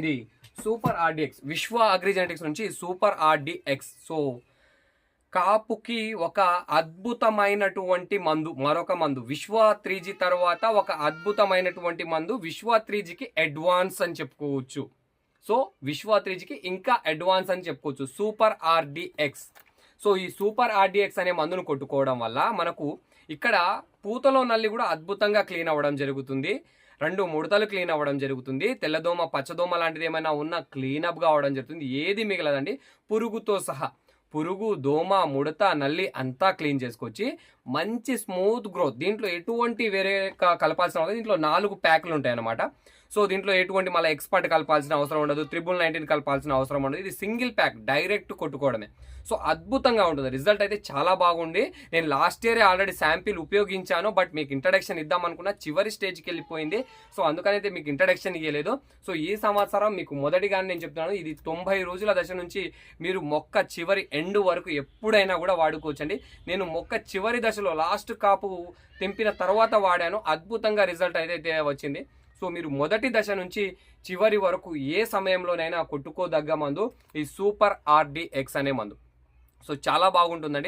ఇది super RDX. విశ్వ అగ్రిజెనెటిక్స్ నుంచి సూపర్ ఆర్డిఎక్స్. సో కాపుకి ఒక అద్భుతమైనటువంటి మందు మరొక మందు. విశ్వ త్రీజీ తర్వాత ఒక అద్భుతమైనటువంటి మందు విశ్వ త్రీజీకి అడ్వాన్స్ అని చెప్పుకోవచ్చు. సో విశ్వ త్రీజీకి ఇంకా అడ్వాన్స్ అని చెప్పుకోవచ్చు. Super RDX. సో ఈ సూపర్ ఆర్డిఎక్స్ అనే మందును కొట్టుకోవడం వల్ల మనకు ఇక్కడ పూతలో నల్లి కూడా అద్భుతంగా క్లీన్ అవ్వడం జరుగుతుంది. రెండు ముడతలు క్లీన్ అవ్వడం జరుగుతుంది. తెల్లదోమ పచ్చదోమ లాంటిది ఏమైనా ఉన్నా క్లీనప్గా కావడం జరుగుతుంది. ఏది మిగలదండి పురుగుతో సహా. పురుగు దోమ ముడత నల్లి అంతా క్లీన్ చేసుకొచ్చి మంచి స్మూత్ గ్రోత్. దీంట్లో ఎటువంటి వేరే కలపాల్సిన దీంట్లో నాలుగు ప్యాకులు ఉంటాయి అన్నమాట సో దీంట్లో ఎటువంటి మళ్ళీ ఎక్స్పర్ట్ కలపాల్సిన అవసరం ఉండదు త్రిబుల్ నైన్టీన్ కలపాల్సిన అవసరం ఉండదు. ఇది సింగిల్ ప్యాక్ డైరెక్ట్ కొట్టుకోవడమే. సో అద్భుతంగా ఉంటుంది. రిజల్ట్ అయితే చాలా బాగుంది. నేను లాస్ట్ ఇయర్ ఆల్రెడీ శాంపిల్ ఉపయోగించాను బట్ మీకు ఇంట్రడక్షన్ ఇద్దాం అనుకున్న చివరి స్టేజ్కి వెళ్ళిపోయింది. సో అందుకనైతే మీకు ఇంట్రడక్షన్ ఇవ్వలేదు సో ఈ సంవత్సరం మీకు మొదటిగానే నేను చెప్తున్నాను ఇది తొంభై రోజుల దశ నుంచి మీరు మొక్క చివరి ఎండ్ వరకు ఎప్పుడైనా కూడా వాడుకోవచ్చండి. నేను మొక్క చివరి దశలో లాస్ట్ కాపు తెంపిన తర్వాత వాడాను. అద్భుతంగా రిజల్ట్ అయితే వచ్చింది. సో మీరు మొదటి దశ నుంచి చివరి వరకు ఏ సమయంలోనైనా కొట్టుకోదగ్గ మందు ఈ సూపర్ ఆర్డిఎక్స్ అనే మందు. సో చాలా బాగుంటుందండి.